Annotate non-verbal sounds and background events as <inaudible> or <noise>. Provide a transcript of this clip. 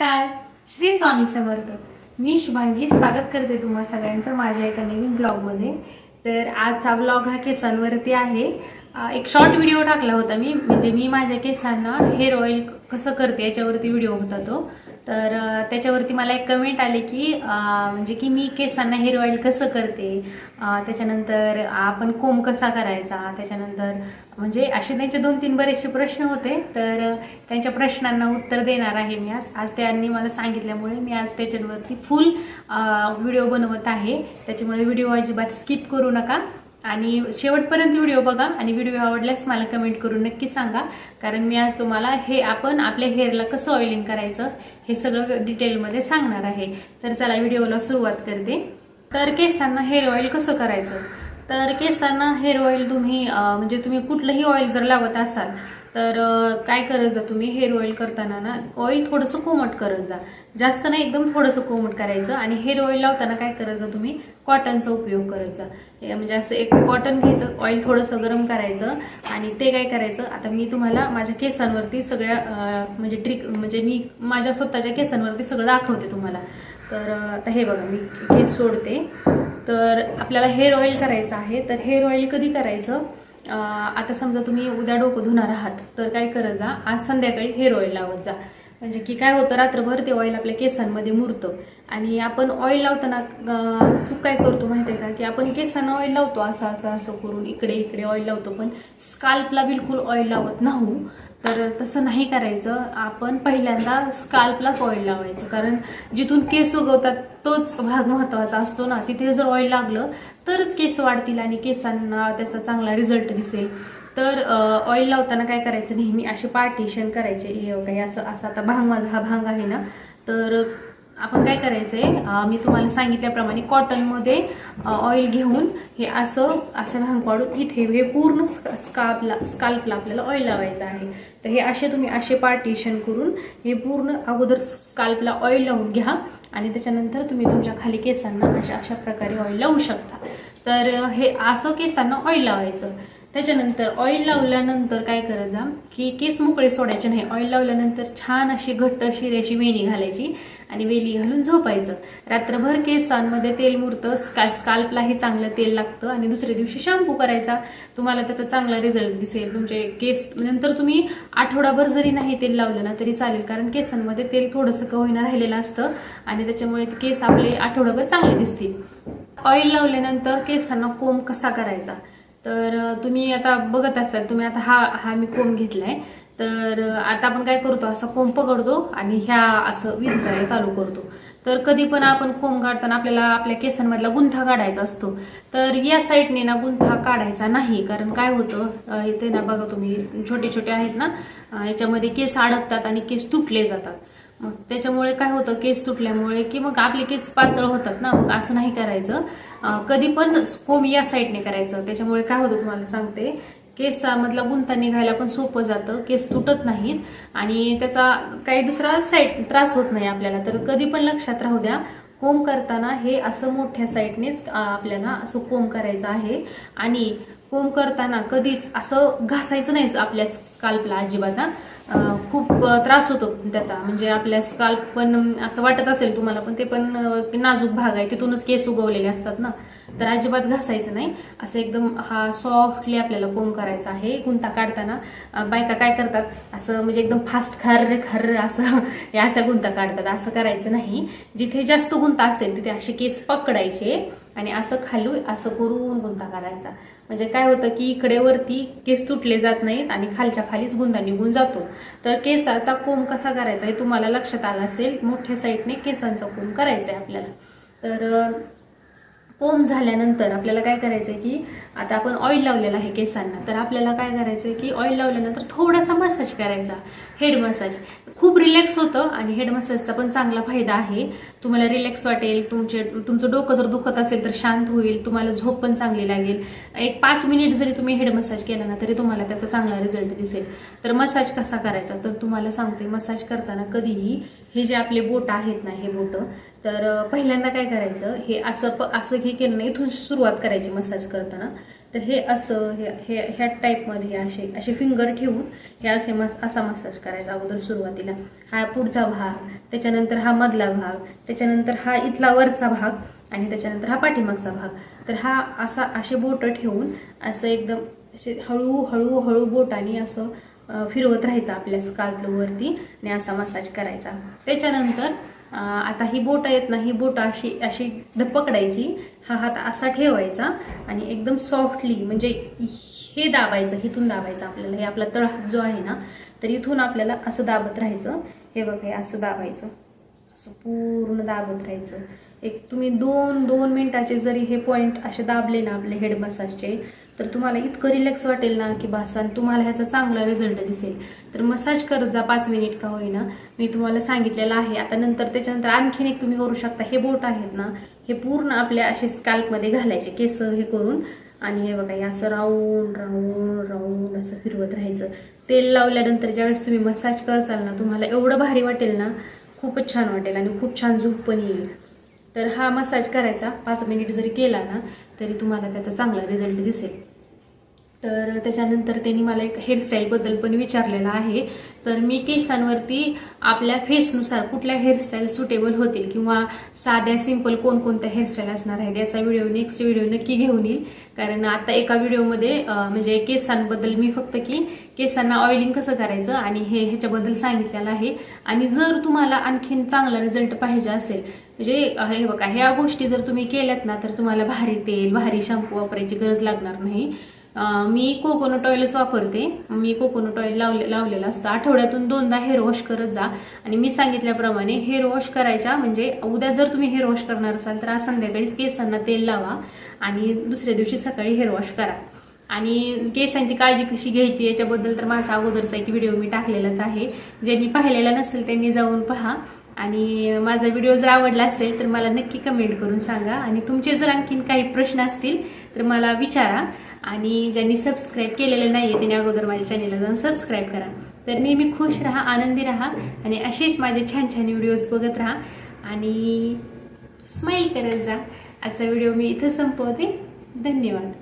नमस्कार. श्री स्वामी समर्थ. मी शुभांगी स्वागत करते तुम्हा सगळ्यांचं माझ्या एका नवीन ब्लॉगमध्ये. तर आजचा ब्लॉग हा केसांवरती आहे. एक शॉर्ट व्हिडिओ टाकला होता मी. म्हणजे मी माझ्या केसांना हेअर ऑइल कसं करते याच्यावरती व्हिडिओ होता तो. तर त्याच्यावरती मला एक कमेंट आले की म्हणजे की मी केसांना हेअर ऑइल कसं करते? त्याच्यानंतर आपण कोंब कसा करायचा? त्याच्यानंतर म्हणजे असे त्यांचे दोन तीन बरेचसे प्रश्न होते. तर त्यांच्या प्रश्नांना उत्तर देणार आहे मी आज. आज त्यांनी मला सांगितल्यामुळे मी आज त्याच्यावरती फुल व्हिडिओ बनवत आहे. त्याच्यामुळे व्हिडिओ अजिबात स्किप करू नका. आणि शेवटपर्यंत व्हिडिओ बघा आणि व्हिडिओ आवडल्यास मला कमेंट करून नक्की सांगा. कारण मी आज तुम्हाला हे आपण आपल्या हेअरला कसं ऑइलिंग करायचं हे सगळं डिटेलमध्ये सांगणार आहे. तर चला व्हिडिओला सुरुवात करते. तर केसांना हेअर ऑइल कसं करायचं? तर केसांना हेअर ऑइल तुम्ही म्हणजे तुम्ही कुठलंही ऑइल जर लावत असाल तर काय करत जा तुम्ही? हेअर ऑइल करताना ना ऑइल थोडंसं कोमट करत जा. जास्त नाही एकदम थोडंसं कोमट करायचं आणि हेअर ऑइल लावताना काय करत जा तुम्ही? कॉटनचा उपयोग करत जा. म्हणजे असं एक कॉटन घ्यायचं ऑइल थोडंसं गरम करायचं आणि ते काय करायचं? आता मी तुम्हाला माझ्या केसांवरती सगळ्या म्हणजे ट्रिक म्हणजे मी माझ्या स्वतःच्या केसांवरती सगळं दाखवते तुम्हाला. तर आता हे बघा मी केस सोडते. तर आपल्याला हेअर ऑइल करायचं आहे. तर हेअर ऑइल कधी करायचं? आता समजा तुम्ही उद्या डोकं धुणार आहात तर काय करत जा आज संध्याकाळी हेअर ऑइल लावत जा. म्हणजे की काय होतं रात्रभर ते ऑइल आपल्या केसांमध्ये मुरतं. आणि आपण ऑइल लावताना चूक काय करतो माहिती आहे का? की आपण केसांना ऑइल लावतो असं असं असं करून इकडे इकडे ऑइल लावतो पण स्काल्पला बिलकुल ऑइल लावत नाहू. तर तसं नाही करायचं. आपण पहिल्यांदा स्काल्पलाच ऑइल लावायचं. कारण जिथून केस उगवतात तोच भाग महत्त्वाचा असतो ना. तिथे जर ऑइल लागलं तरच केस वाढतील आणि केसांना त्याचा चांगला रिझल्ट दिसेल. तर ऑइल लावताना काय करायचं? नेहमी असे पार्टिशन करायचे. हे काही असं असं आता भांग माझा हा भांग आहे ना. तर आपण काय करायचं आहे मी तुम्हाला सांगितल्याप्रमाणे कॉटनमध्ये ऑइल घेऊन हे असं असं भांग पाडून इथे हे पूर्ण स्काल्पला स्काल्पला आपल्याला ऑइल लावायचं आहे. तर हे असे तुम्ही असे पार्टिशन करून हे पूर्ण अगोदर स्काल्पला ऑइल लावून घ्या आणि त्याच्यानंतर तुम्ही तुमच्या खाली केसांना अशा अशा प्रकारे ऑइल लावू शकता. तर हे असं केसांना ऑइल लावायचं. त्याच्यानंतर ऑइल लावल्यानंतर काय करायचं की केस मोकळे सोडायचे नाही. ऑइल लावल्यानंतर छान अशी घट्ट अशी रेशी वेणी घालायची. आणि वेली घालून झोपायचं. रात्रभर केसांमध्ये तेल मुरतं स्का स्काल्पलाही चांगलं तेल लागतं आणि दुसऱ्या दिवशी शॅम्पू करायचा. तुम्हाला त्याचा चांगला रिझल्ट दिसेल. तुमचे केस नंतर तुम्ही आठवडाभर जरी नाही तेल लावलं ना तरी चालेल कारण केसांमध्ये तेल थोडंसं का होईना राहिलेलं असतं आणि त्याच्यामुळे केस आपले आठवडाभर चांगले दिसतील. ऑइल लावल्यानंतर केसांना कोंब कसा करायचा? तर तुम्ही आता बघत असाल तुम्ही आता हा हा मी कोंब घेतलाय. तर आता आपण काय करतो असा कोंब पकडतो आणि ह्या असं विंचरायला चालू करतो. तर कधी पण आपण कोंब काढताना आपल्याला आपल्या केसांमधला गुंथा काढायचा असतो. तर या साईडने ना गुंथा काढायचा नाही कारण काय होतं इथे ना बघा तुम्ही छोटे छोटे आहेत ना याच्यामध्ये केस अडकतात आणि केस तुटले जातात. मग त्याच्यामुळे काय होतं केस तुटल्यामुळे की मग आपले केस पातळ होतात ना मग असं नाही करायचं. कधी पण कोंब या साईडने करायचं. त्याच्यामुळे काय होतं तुम्हाला सांगते केसामधला गुंता निघायला पण सोपं जातं केस तुटत नाहीत आणि त्याचा काही दुसरा साईड त्रास होत नाही आपल्याला. तर कधी पण लक्षात राहू द्या कोंब करताना हे असं मोठ्या साईडनेच आपल्याला असं कोंब करायचं आहे. आणि कोंब करताना कधीच असं घासायचं नाही आपल्या स्काल्पला अजिबात खूप त्रास होतो त्याचा. म्हणजे आपल्या स्काल्प पण असं वाटत असेल तुम्हाला पण ते पण नाजूक भाग आहे. तिथूनच केस उगवलेले असतात ना. तर अजिबात घासायचं नाही. असं एकदम हा सॉफ्टली आपल्याला कोंब करायचा आहे. गुंता काढताना बायका काय करतात असं म्हणजे एकदम फास्ट खर्र खर्र असं <laughs> हे अशा गुंता काढतात. असं करायचं नाही. जिथे जास्त गुंता असेल तिथे असे केस पकडायचे. आणि असं खालू असं करून गुंता करायचा. म्हणजे काय होतं की इकडे वरती केस तुटले जात नाहीत आणि खालच्या खालीच गुंता निघून जातो. तर केसाचा कोंब कसा करायचा हे तुम्हाला लक्षात आलं असेल मोठ्या साईडने केसांचा कोंब करायचा आहे आपल्याला. तर कोंब झाल्यानंतर आपल्याला काय करायचं आहे की आता आपण ऑइल लावलेलं आहे केसांना. तर आपल्याला काय करायचं आहे की ऑइल लावल्यानंतर थोडासा मसाज करायचा. हेड मसाज खूप रिलॅक्स होतं आणि हेड मसाजचा पण चांगला फायदा आहे. तुम्हाला रिलॅक्स वाटेल तुमचे तुमचं डोकं जर दुखत असेल तर शांत होईल तुम्हाला झोप पण चांगली लागेल. एक पाच मिनिट जरी तुम्ही हेड मसाज केला ना तरी तुम्हाला त्याचा चांगला रिझल्ट दिसेल. तर मसाज कसा करायचा? तर तुम्हाला सांगते मसाज करताना कधीही हे जे आपले बोट आहेत ना हे बोटं तर पहिल्यांदा काय करायचं हे असं प असं हे केलं ना इथून सुरुवात करायची मसाज करताना. तर हे असं हे हे ह्या टाईपमध्ये असे असे फिंगर ठेवून हे असे मस असा मसाज करायचा अगोदर सुरुवातीला. हा पुढचा भाग त्याच्यानंतर हा मधला भाग त्याच्यानंतर हा इथला वरचा भाग आणि त्याच्यानंतर हा पाठीमागचा भाग. तर हा असा असे बोटं ठेवून असं एकदम असे हळू हळू हळू बोटाने असं फिरवत राहायचं आपल्या स्काल्पवरती आणि असा मसाज करायचा. त्याच्यानंतर आता ही बोटं येत ना ही बोटं अशी अशी पकडायची हा हात असा ठेवायचा आणि एकदम सॉफ्टली म्हणजे हे दाबायचं इथून दाबायचं आपल्याला. हे आपला तळहात जो आहे ना तर इथून आपल्याला असं दाबत राहायचं. हे बघ हे असं दाबायचं. असं पूर्ण दाबत राहायचं. एक तुम्ही दोन दोन मिनटाचे जरी हे पॉईंट असे दाबले ना आपले हेड मसाजचे तर तुम्हाला इतकं रिलॅक्स वाटेल ना की बासन तुम्हाला ह्याचा चांगला रिझल्ट दिसेल. तर मसाज करत जा पाच मिनिट का होईना. मी तुम्हाला सांगितलेलं आहे. आता नंतर त्याच्यानंतर आणखीन एक तुम्ही करू शकता. हे बोट आहेत ना हे पूर्ण आपल्या असे स्कॅल्पमध्ये घालायचे. केस हे करून. आणि हे बघा हे असं राऊंड राऊंड राऊंड असं फिरवत राहायचं. तेल लावल्यानंतर ज्यावेळेस तुम्ही मसाज करचाल ना तुम्हाला एवढं भारी वाटेल ना खूपच छान वाटेल आणि खूप छान झोप पण येईल. तर हा मसाज करायचा. पाच मिनिट जरी केला ना तरी तुम्हाला त्याचा चांगला रिझल्ट दिसेल. तर त्याच्यानंतर त्यांनी मला एक हेअरस्टाईलबद्दल पण विचारलेलं आहे. तर मी केसांवरती आपल्या फेसनुसार कुठल्या हेअरस्टाईल सुटेबल होतील किंवा साध्या सिंपल कोणकोणत्या हेअरस्टाईल असणार आहेत याचा व्हिडिओ नेक्स्ट व्हिडिओ नक्की घेऊन येईल. कारण आता एका व्हिडिओमध्ये म्हणजे केसांबद्दल मी फक्त की केसांना ऑइलिंग कसं करायचं आणि हे ह्याच्याबद्दल सांगितलेलं आहे. आणि जर तुम्हाला आणखीन चांगला रिझल्ट पाहिजे असेल म्हणजे हे बघा ह्या गोष्टी जर तुम्ही केल्यात ना तर तुम्हाला भारी तेल भारी शॅम्पू वापरायची गरज लागणार नाही. मी कोकोनट ऑइलच वापरते. मी कोकोनट ऑइल लावले लावलेलं असतं. आठवड्यातून दोनदा हेअर वॉश करत जा. आणि मी सांगितल्याप्रमाणे हेअर वॉश करायच्या. म्हणजे उद्या जर तुम्ही हेअर वॉश करणार असाल तर आज संध्याकाळीच केसांना तेल लावा. आणि दुसऱ्या दिवशी सकाळी हेअर वॉश करा. आणि केसांची काळजी कशी घ्यायची याच्याबद्दल तर माझा अगोदरचा एक व्हिडिओ मी टाकलेलाच आहे. ज्यांनी पाहिलेला नसेल त्यांनी जाऊन पहा. आणि माझा व्हिडिओ जर आवडला असेल तर मला नक्की कमेंट करून सांगा. आणि तुमचे जर आणखीन काही प्रश्न असतील तर मला विचारा. आणि ज्यांनी सबस्क्राईब केलेलं नाही आहे त्यांनी अगोदर माझ्या चॅनेलला जाऊन सबस्क्राईब करा. तर नेहमी खुश राहा आनंदी राहा आणि असेच माझे छान छान व्हिडिओज बघत राहा. आणि स्माईल करत जा. आजचा व्हिडिओ मी इथं संपवते. धन्यवाद.